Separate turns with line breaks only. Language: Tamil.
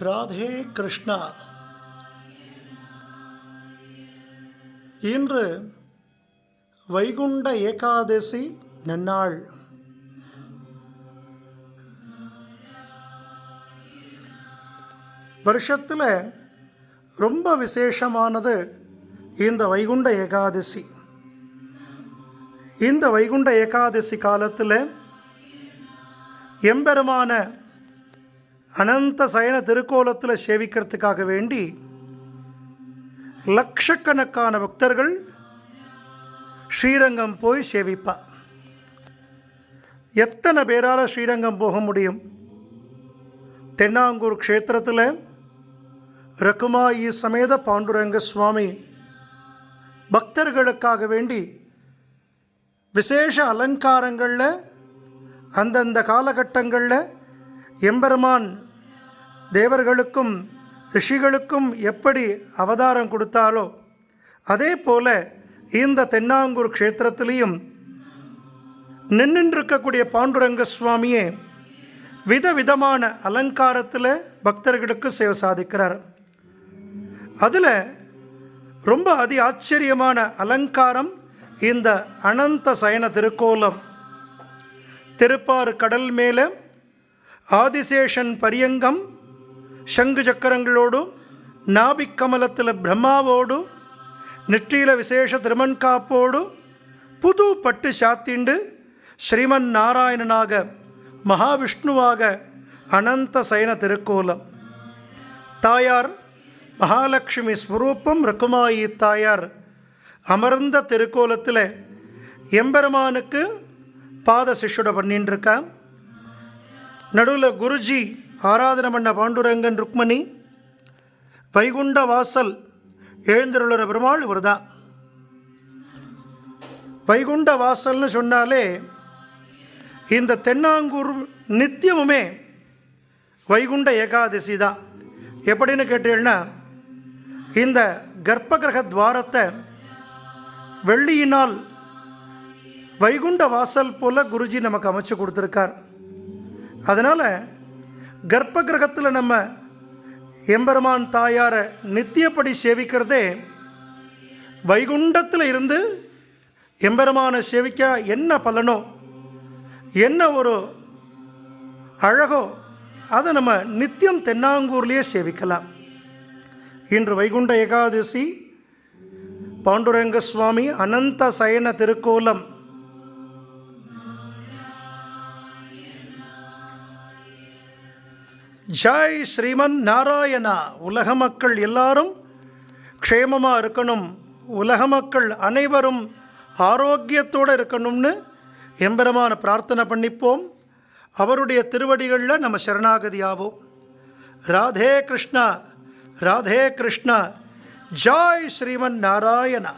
ராதே கிருஷ்ணா. இன்று வைகுண்ட ஏகாதசி நன்னாள். வருஷத்தில் ரொம்ப விசேஷமானது இந்த வைகுண்ட ஏகாதசி. இந்த வைகுண்ட ஏகாதசி காலத்தில் எம்பெருமான அனந்த சயன திருக்கோலத்தில் சேவிக்கிறதுக்காக வேண்டி லட்சக்கணக்கான பக்தர்கள் ஸ்ரீரங்கம் போய் சேவிப்பா. எத்தனை பேரால் ஸ்ரீரங்கம் போக முடியும்? தென்னாங்கூர் க்ஷேத்திரத்தில் ரகுமாயி சமேத பாண்டுரங்க சுவாமி பக்தர்களுக்காக வேண்டி விசேஷ அலங்காரங்களில் அந்தந்த காலகட்டங்களில் எம்பெருமான் தேவர்களுக்கும் ரிஷிகளுக்கும் எப்படி அவதாரம் கொடுத்தாலோ அதே போல இந்த தென்னாங்கூர் க்ஷேத்திரத்திலையும் நின்றுருக்கக்கூடிய பாண்டுரங்க சுவாமியே விதவிதமான அலங்காரத்தில் பக்தர்களுக்கு சேவை சாதிக்கிறார். அதில் ரொம்ப அதி ஆச்சரியமான அலங்காரம் இந்த அனந்த சயன திருக்கோலம். திருப்பாறு கடல் மேலே ஆதிசேஷன் பரியங்கம் சங்கு சக்கரங்களோடும் நாபிக்கமலத்தில் பிரம்மாவோடும் பிரம்மாவோடு நெற்றியில் விசேஷ திருமண்காப்போடு புது பட்டு சாத்திண்டு ஸ்ரீமன் நாராயணனாக மகாவிஷ்ணுவாக அனந்த சயன திருக்கோலம். தாயார் மகாலட்சுமி ஸ்வரூபம் ருக்குமாயி தாயார் அமர்ந்த திருக்கோலத்தில் எம்பெருமானுக்கு பாத சிஷ்யுட பண்ணின்னு நடுவில் குருஜி ஆராதனை பண்ண பாண்டுரங்கன் ருக்மணி வைகுண்ட வாசல் எழுந்திருளுற பெருமாள் இவர் தான் வைகுண்ட வாசல்னு சொன்னாலே இந்த தென்னாங்கூர் நித்தியமுமே வைகுண்ட ஏகாதசி தான் எப்படின்னு கேட்டீங்கன்னா இந்த கர்ப்பகிரக துவாரத்தை வெள்ளியினால் வைகுண்ட வாசல் போல் குருஜி நமக்கு அமைச்சு கொடுத்துருக்கார். அதனால் கர்ப்ப கிரகத்தில் நம்ம எம்பெருமான் தாயாரை நித்தியப்படி சேவிக்கிறதே வைகுண்டத்தில் இருந்து எம்பெருமானை சேவிக்க என்ன பலனோ என்ன ஒரு அழகோ அதை நம்ம நித்தியம் தென்னாங்கூர்லேயே சேவிக்கலாம். இன்று வைகுண்ட ஏகாதசி பாண்டுரங்க சுவாமி அனந்த சயன திருக்கோலம் ஜாய் ஸ்ரீமன் நாராயணா உலக மக்கள் எல்லாரும் க்ஷேமமாக இருக்கணும். உலக மக்கள் அனைவரும் ஆரோக்கியத்தோடு இருக்கணும்னு எம்பெருமான பிரார்த்தனை பண்ணிப்போம். அவருடைய திருவடிகளில் நம்ம சரணாகதியாவோம். ராதே கிருஷ்ணா ராதே கிருஷ்ணா ஜாய் ஸ்ரீமன் நாராயணா